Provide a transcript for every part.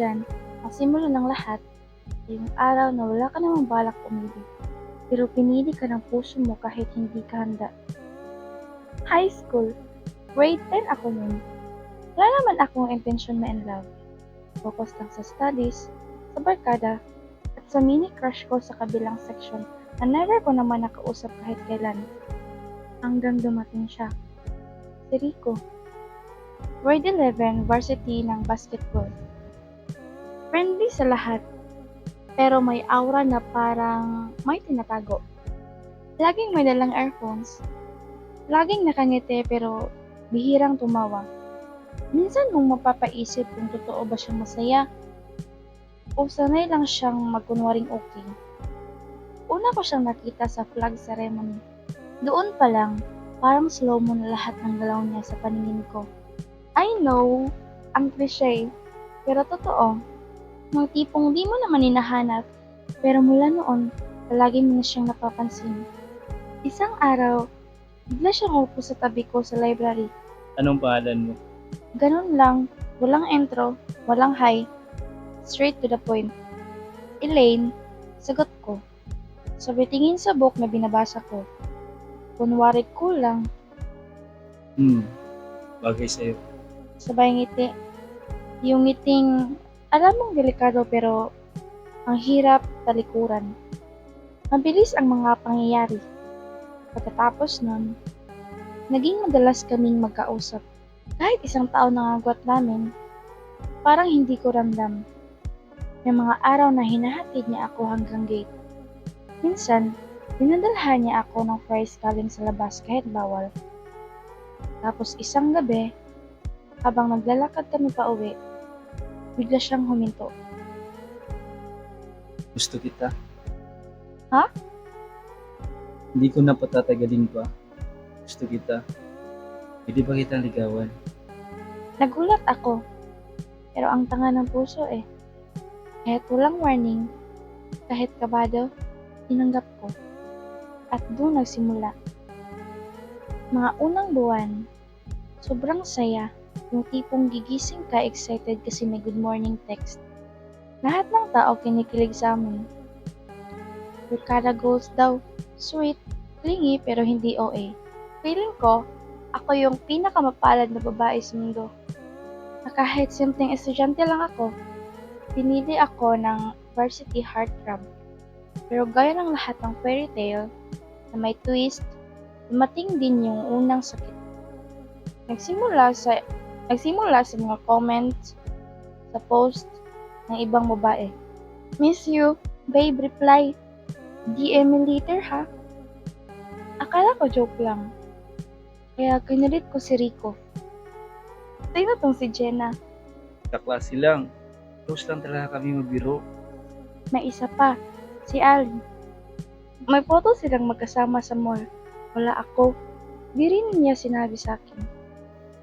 Minsan, ang simula ng lahat, ay yung araw na wala ka namang balak umibig. Pero pinili ka ng puso mo kahit hindi ka handa. High school, grade 10 ako nun. Wala naman akong intensyon ma in love. Focus lang sa studies, sa barkada, at sa mini crush ko sa kabilang section na never ko naman nakausap kahit kailan. Hanggang dumating siya. Si Rico. Grade 11, varsity ng basketball. Friendly sa lahat, pero may aura na parang may tinatago. Laging may dalang earphones. Laging nakangiti pero bihirang tumawa. Minsan mong mapapaisip kung totoo ba siyang masaya o sanay lang siyang magkunwaring okay. Una ko siyang nakita sa flag ceremony. Doon pa lang, parang slow mo na lahat ng galaw niya sa paningin ko. I know, ang cliche, pero totoo. Mga tipong di mo naman hinahanap, pero mula noon, palagi mo na siyang napapansin. Isang araw, bigla siyang upo sa tabi ko sa library. Anong pangalan mo? Ganun lang, walang intro, walang hi. Straight to the point. Elaine, sagot ko. Sabay tingin sa book na binabasa ko. Kunwari cool lang, Hmm, bagay sa'yo. sabay ngiti. Yung ngiting, alam mong delikado pero ang hirap talikuran. Mabilis ang mga pangyayari. Pagkatapos nun, naging madalas kaming magkausap. Kahit isang taon na agwat namin, parang hindi ko ramdam. May mga araw na hinahatid niya ako hanggang gate. Minsan, dinadalhan niya ako ng fries galing sa labas kahit bawal. Tapos isang gabi, habang naglalakad kami pa uwi, bigla siyang huminto. Gusto kita. Ha? Hindi ko na patatagalin pa. Gusto kita. Pwede ba kitang ligawan? Nagulat ako, pero ang tanga ng puso eh. Kahit walang warning, kahit kabado, tinanggap ko. At doon nagsimula. Mga unang buwan, sobrang saya, yung tipong gigising ka excited kasi may good morning text. Lahat ng tao kinikilig sa amin. Ricardo goals daw, sweet, clingy pero hindi OA. Feeling ko, ako yung pinakamapalad na babae sa mundo na kahit simpleng estudyante lang ako, pinili ako ng varsity heartthrob. Pero gaya ng lahat ng fairy tale na may twist, dumating din yung unang sakit. Nagsimula sa nagsimula sa mga comments sa post ng ibang babae. Miss you, babe, reply. DM me later ha. Akala ko joke lang. Kaya kinalit ko si Rico. Sino tong si Jenna? Kaklase lang. Close lang talaga kami magbiro. May isa pa, si Ali. May photo silang magkasama sa mall. Wala ako. Di rin niya sinabi sa akin.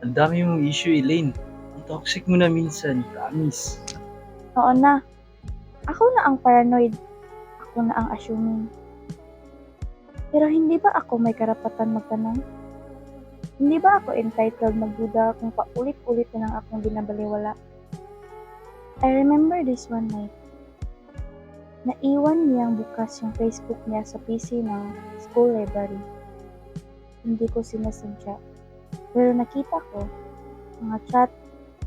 Ang dami mong issue, Elaine. Ang toxic mo na minsan, promise. Oo na. Ako na ang paranoid. Ako na ang assuming. Pero hindi ba ako may karapatan magtanong? Hindi ba ako entitled magduda kung paulit-ulit na lang akong binabaliwala? I remember this one night. Naiwan niyang bukas yung Facebook niya sa PC ng school library. Hindi ko sinasadya. Pero nakita ko, mga chat,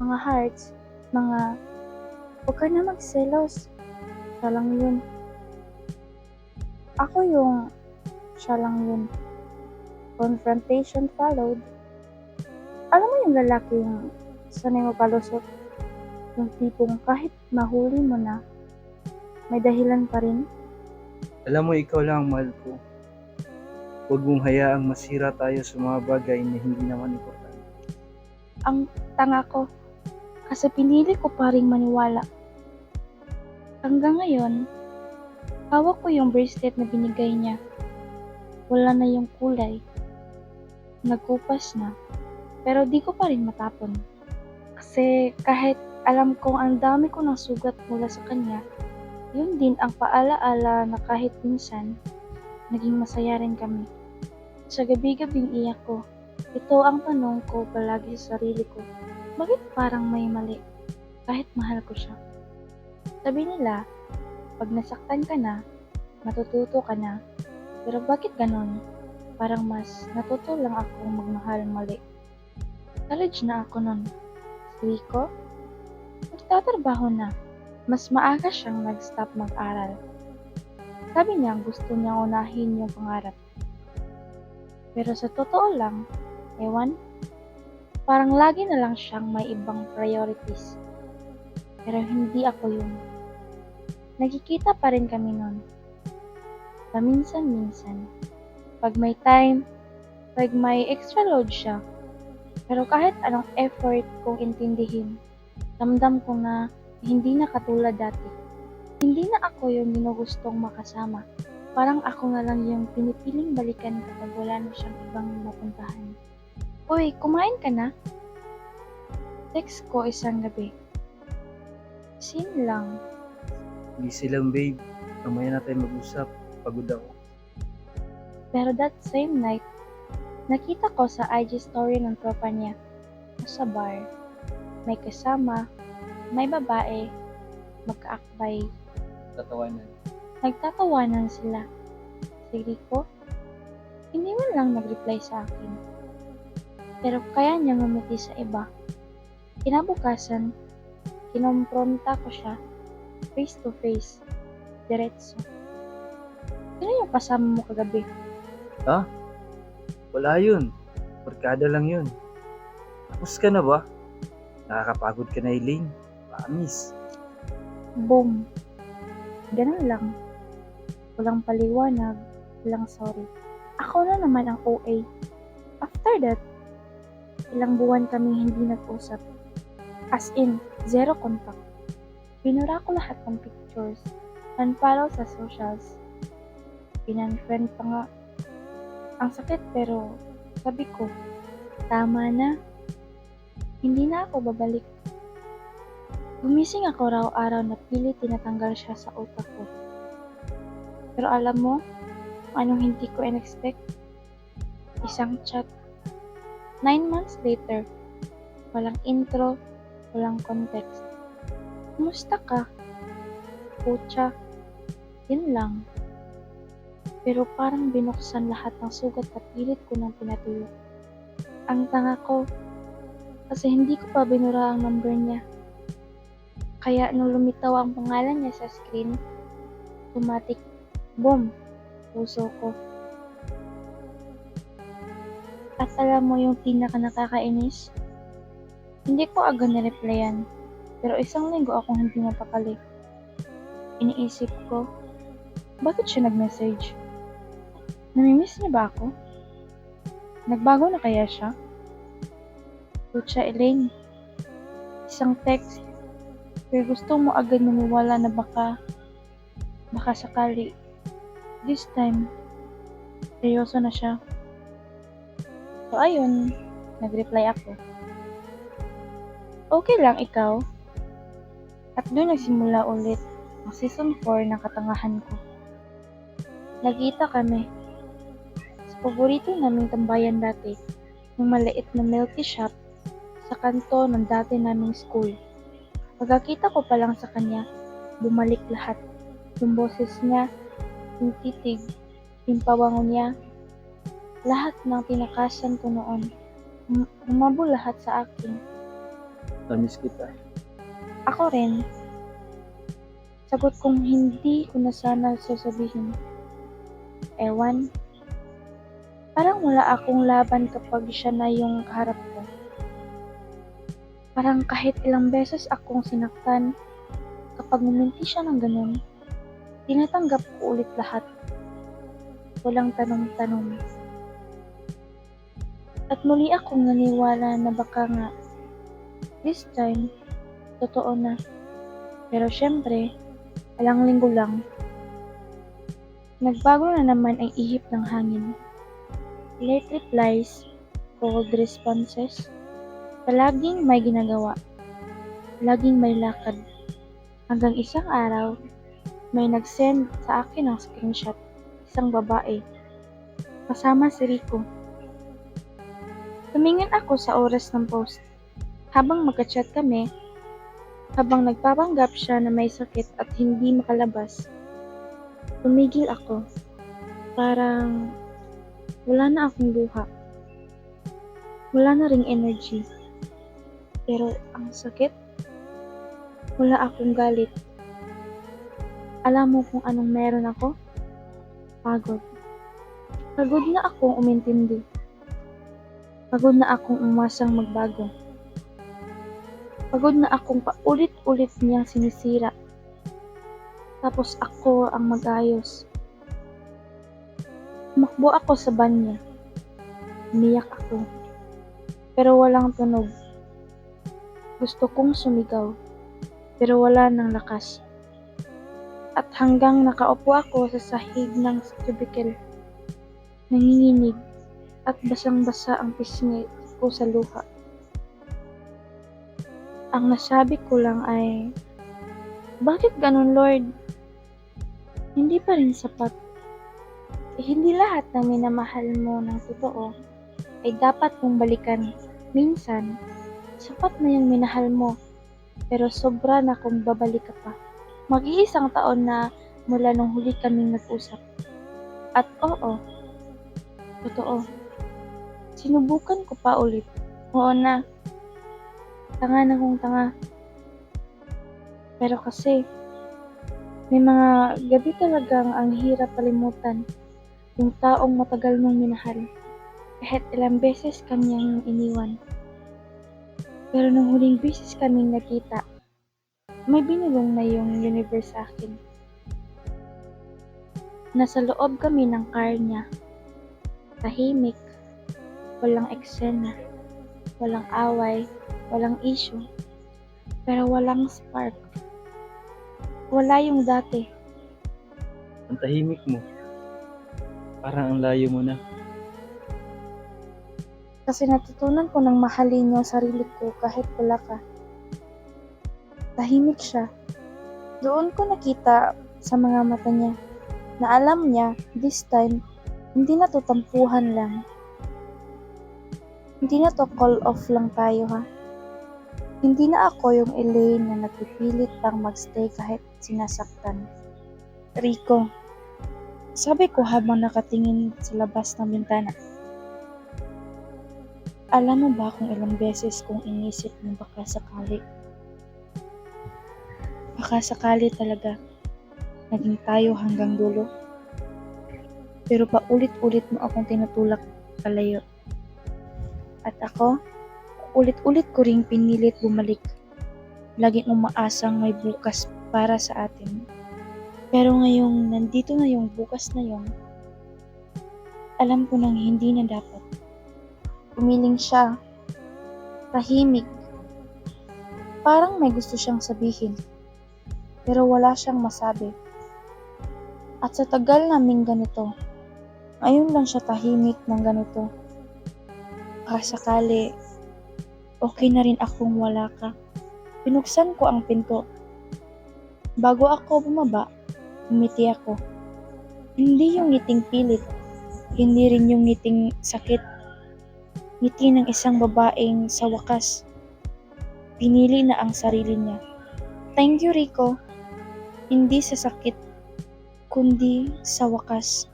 mga hearts, mga huwag ka na magselos. Siya lang yun. Ako yung siya lang yun. Confrontation followed. Alam mo yung lalaking sanay mo palusot? Yung tipong kahit mahuli mo na, may dahilan pa rin. Alam mo, ikaw lang ang mahal ko. Huwag mong hayaang masira tayo sa mga bagay na hindi naman importante. Ang tanga ko. Kasi pinili ko pa rin maniwala. Hanggang ngayon, hawak ko yung bracelet na binigay niya. Wala na yung kulay. Nagkupas na. Pero di ko pa rin matapon. Kasi kahit alam kong ang dami ko ng sugat mula sa kanya, yun din ang paalaala na kahit minsan, naging masaya rin kami. Sa gabi-gabing iyak ko, ito ang tanong ko palagi sa sarili ko. Bakit parang may mali? Kahit mahal ko siya. Sabi nila, pag nasaktan ka na, matututo ka na. Pero bakit ganon? Parang mas natuto lang ako magmahal mali. College na ako nun. Si Rico, nagtatrabaho na. Mas maaga siyang nag-stop mag-aral. Sabi niya gusto niya unahin yung pangarap. Pero sa totoo lang, ewan, parang lagi na lang siyang may ibang priorities. Pero hindi ako yun. Nagkikita pa rin kami nun. Paminsan-minsan. Pag may time, pag may extra load siya. Pero kahit anong effort kong intindihin, ramdam ko na hindi na katulad dati. Hindi na ako yung ginugustong makasama. Parang ako na lang yung pinipiling balikan kapag wala na siyang ibang mapuntahan. Uy, kumain ka na? Text ko isang gabi. Sin lang. Busy lang babe. Mamaya na tayo mag-usap. Pagod ako. Pero that same night, nakita ko sa IG story ng tropa niya sa bar. May kasama, may babae, magkaakbay. Tatawanan. Nagtatawanan sila. Si Rico, hindi man lang nag-reply sa akin. Pero kaya niya ngumiti sa iba. Kinabukasan, kinompronta ko siya face to face, diretso. Sino yung kasama mo kagabi? Wala yun. Barkada lang yun. Tapos ka na ba? Nakakapagod ka na, Elaine. Promise. Boom. Ganun lang. Walang paliwanag, walang sorry. Ako na naman ang OA. After that, ilang buwan kami hindi nag-usap. As in, zero contact. Binura ko lahat ng pictures, unfollow sa socials. Pinunfriend pa nga. Ang sakit pero sabi ko, tama na. Hindi na ako babalik. Gumising ako raw-araw na pilit tinatanggal siya sa utak ko. Pero alam mo, anong hindi ko in-expect? Isang chat. Nine months later, walang intro, walang context. Kumusta ka? Pucha. Yun lang. Pero parang binuksan lahat ng sugat at pilit ko nang pinatuyo. Ang tanga ko, kasi hindi ko pa binura ang number niya. Kaya nung lumitaw ang pangalan niya sa screen, automatic, boom, puso ko. At alam mo yung pinaka nakakainis? Hindi ko agad na-replyan, pero isang linggo akong hindi napakali. Iniisip ko, bakit siya nag-message? Namimiss niya ba ako? Nagbago na kaya siya? Pucha Elaine, isang text, pero gusto mo agad maniwala na baka, baka sakali. This time, seryoso na siya. So ayun, nag-reply ako. Okay lang ikaw. At doon nagsimula ulit ang season 4 ng katangahan ko. Nagkita kami sa paborito naming tambayan dati, yung maliit na milky shop sa kanto ng dati naming school. Pagkakita ko pa lang sa kanya, bumalik lahat. Yung boses niya, yung titig, yung pawango niya, lahat ng tinakasan ko noon. hum- Humabo lahat sa akin. Namiss kita. Ako rin. Sagot kong hindi ko na sana sasabihin. Ewan. Parang wala akong laban kapag siya na yung harap ko. Parang kahit ilang beses akong sinaktan, kapag muminti siya ng ganun, tinatanggap ko ulit lahat. Walang tanong-tanong. At muli akong naniwala na baka nga, this time, totoo na. Pero syempre, walang linggo lang. Nagbago na naman ang ihip ng hangin. Late replies, cold responses, palaging may ginagawa. Laging may lakad. Hanggang isang araw, may nag-send sa akin ng screenshot, isang babae. Kasama si Rico. Tumingin ako sa oras ng post. Habang magka-chat kami, Habang nagpapanggap siya na may sakit at hindi makalabas, tumigil ako. Parang wala na akong luha. Wala na ring energy. Pero ang sakit, wala akong galit. Alam mo kung anong meron ako? Pagod. Pagod na akong umintindi. Pagod na akong umasang magbago. Pagod na akong paulit-ulit niyang sinisira. Tapos ako ang mag-ayos. Tumakbo ako sa banya. Umiyak ako. Pero walang tunog. Gusto kong sumigaw. Pero wala ng lakas. At hanggang nakaupo ako sa sahig ng cubicle. Nanginginig at basang-basa ang pisngi ko sa luha. Ang nasabi ko lang ay, Bakit ganun Lord? Hindi pa rin sapat. Eh, hindi lahat ng minamahal mo ng totoo ay dapat mong balikan. Minsan, sapat na yung minahal mo, pero sobra na kung babalik ka pa. Mag-iisang taon na mula nung huli kaming nag-usap. At oo, totoo. Sinubukan ko pa ulit. Oo na. Tanga na kong tanga. Pero kasi, may mga gabi talagang ang hirap kalimutan yung taong matagal mong minahal. Kahit ilang beses kanyang iniwan. Pero nung huling beses kaming nakita, may binulong na yung universe sa akin. Nasa loob kami ng car niya. Tahimik, walang eksena, walang away, walang issue, pero walang spark. Wala yung dati. Ang tahimik mo. Parang ang layo mo na. Kasi natutunan ko ng mahalin yung sarili ko kahit wala ka. Tahimik siya. Doon ko nakita sa mga mata niya na alam niya this time hindi na to tampuhan lang. Hindi na to call off lang tayo ha. Hindi na ako yung Elaine na nagpipilit pang magstay kahit sinasaktan. Rico, sabi ko habang nakatingin sa labas ng bintana. Alam mo ba kung ilang beses kong inisip na baka sakali? Baka sakali talaga naging tayo hanggang dulo. Pero paulit-ulit mo akong tinutulak palayo. At ako, ulit-ulit ko ring pinilit bumalik. Laging umaasang may bukas para sa atin. Pero ngayong nandito na yung bukas na yon, alam ko nang hindi na dapat. Umiling siya. Tahimik. Parang may gusto siyang sabihin. Pero wala siyang masabi. At sa tagal naming ganito, ngayon lang siya tahimik ng ganito. Baka sakali, okay na rin akong wala ka. Pinuksan ko ang pinto. Bago ako bumaba, umiti ako. Hindi yung ngiting pilit. Hindi rin yung ngiting sakit ngiti ng isang babaeng sa wakas. Pinili na ang sarili niya. Thank you, Rico. Hindi sa sakit, kundi sa wakas.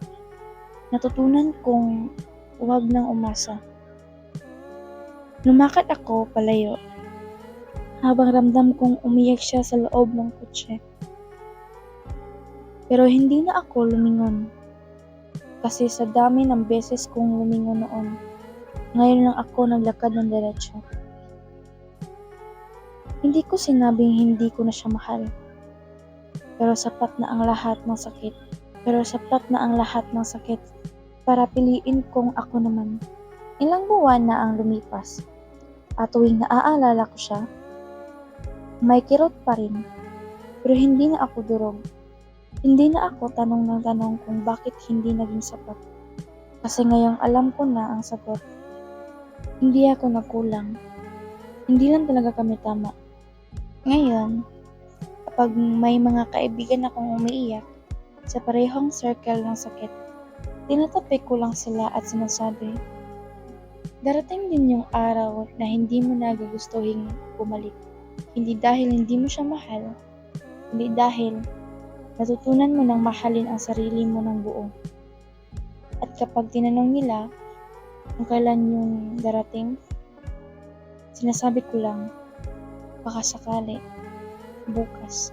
Natutunan kong huwag nang umasa. Lumakad ako palayo habang ramdam kong umiyak siya sa loob ng kotse. Pero hindi na ako lumingon kasi sa dami ng beses kong lumingon noon, ngayon lang ako naglakad ng diretsyo. Hindi ko sinabing hindi ko na siya mahal. Pero sapat na ang lahat ng sakit. Pero sapat na ang lahat ng sakit para piliin kong ako naman. Ilang buwan na ang lumipas. At tuwing naaalala ko siya, may kirot pa rin. Pero hindi na ako durog. Hindi na ako tanong ng tanong kung bakit hindi naging sapat. Kasi ngayong alam ko na ang sagot. Hindi ako nagkulang. Hindi lang talaga kami tama. Ngayon, kapag may mga kaibigan akong umiiyak sa parehong circle ng sakit, tinatapik ko lang sila at sinasabi, darating din yung araw na hindi mo na gugustuhin bumalik. Hindi dahil hindi mo siya mahal, hindi dahil natutunan mo nang mahalin ang sarili mo ng buo. At kapag tinanong nila kung kailan yung darating, sinasabi ko lang, baka sakali, bukas.